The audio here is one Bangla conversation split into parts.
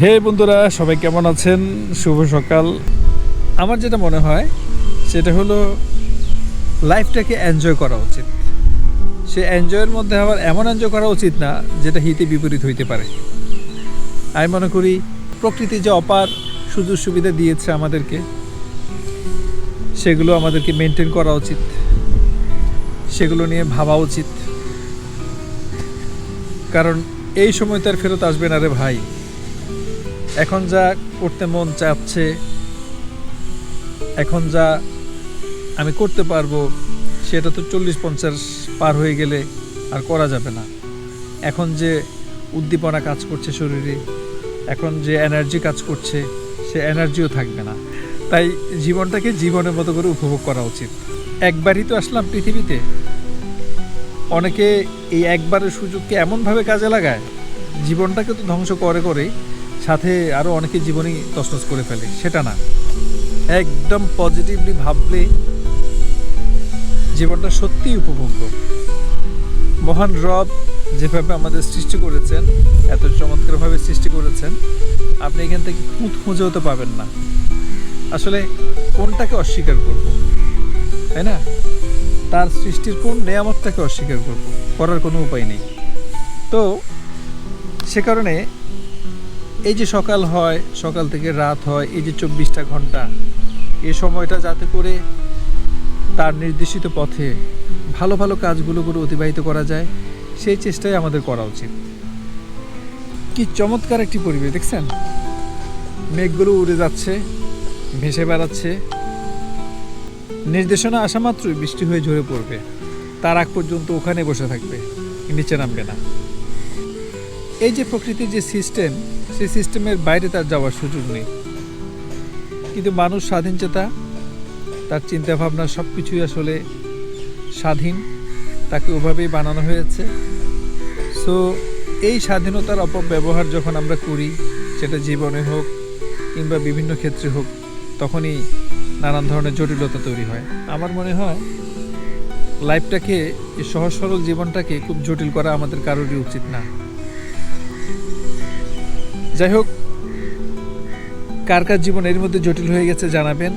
হে বন্ধুরা, সবাই কেমন আছেন? শুভ সকাল। আমার যেটা মনে হয়, সেটা হলো লাইফটাকে এনজয় করা উচিত। সে এনজয়ের মধ্যে আবার এমন এনজয় করা উচিত না, যেটা হিতে বিপরীত হইতে পারে। আমি মনে করি, প্রকৃতি যে অপার সুযোগ সুবিধা দিয়েছে আমাদেরকে, সেগুলো আমাদেরকে মেনটেন করা উচিত। সেগুলো নিয়ে ভাবা উচিত। কারণ এই সময় তো আর ফেরত আসবে না রে ভাই। এখন যা করতে মন চাচ্ছে, এখন যা আমি করতে পারব, সেটা তো চল্লিশ পঞ্চাশ পার হয়ে গেলে আর করা যাবে না। এখন যে উদ্দীপনা কাজ করছে শরীরে, এখন যে এনার্জি কাজ করছে, সে এনার্জিও থাকবে না। তাই জীবনটাকে জীবনের মতো করে উপভোগ করা উচিত। একবারই তো আসলাম পৃথিবীতে। অনেকে এই একবারের সুযোগকে এমনভাবে কাজে লাগায় জীবনটাকে তো ধ্বংস করে করে সাথে আরও অনেকে জীবনই তসনস করে ফেলে, সেটা না। একদম পজিটিভলি ভাবলে জীবনটা সত্যিই উপভোগ্য। মহান রব যেভাবে আমাদের সৃষ্টি করেছেন, এত চমৎকারভাবে সৃষ্টি করেছেন, আপনি এখান থেকে খুঁত খুঁজেও তো পাবেন না। আসলে কোনটাকে অস্বীকার করব? তাই না? তার সৃষ্টির কোন নেয়ামতটাকে অস্বীকার করব? করার কোনো উপায় নেই। তো সে কারণে এই যে সকাল হয়, সকাল থেকে রাত হয়, এই যে চব্বিশটা ঘণ্টা, এ সময়টা যাতে করে তার নির্দেশিত পথে ভালো ভালো কাজগুলো করে অতিবাহিত করা যায়, সেই চেষ্টাই আমাদের করা উচিত। কি চমৎকার একটি পরিবেশ, দেখছেন? মেঘগুলো উড়ে যাচ্ছে, ভেসে বেড়াচ্ছে। নির্দেশনা আসা মাত্রই বৃষ্টি হয়ে ঝরে পড়বে। তার আগ পর্যন্ত ওখানে বসে থাকবে, নিচে নামবে না। এই যে প্রকৃতির যে সিস্টেম, সেই সিস্টেমের বাইরে তার যাওয়ার সুযোগ নেই। কিন্তু মানুষ স্বাধীন চেতা তার চিন্তাভাবনা সব কিছুই আসলে স্বাধীন। তাকে ওভাবেই বানানো হয়েছে। সো এই স্বাধীনতার অপব্যবহার যখন আমরা করি, সেটা জীবনে হোক কিংবা বিভিন্ন ক্ষেত্রে হোক, তখনই নানান ধরনের জটিলতা তৈরি হয়। আমার মনে হয় লাইফটাকে সহজ সরল জীবনটাকে খুব জটিল করা আমাদের কারোরই উচিত না। যাই হোক, কার কার জীবন এর মধ্যে জটিল হয়ে গেছে জানাবেন,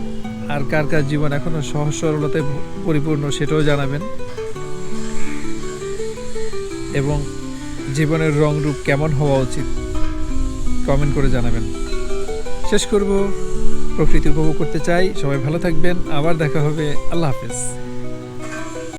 আর কার কার জীবন এখনও সহজ সরলতায় পরিপূর্ণ সেটাও জানাবেন। এবং জীবনের রং রূপ কেমন হওয়া উচিত কমেন্ট করে জানাবেন। শেষ করব, প্রকৃতি উপভোগ করতে চাই। সবাই ভালো থাকবেন। আবার দেখা হবে। আল্লাহ হাফেজ।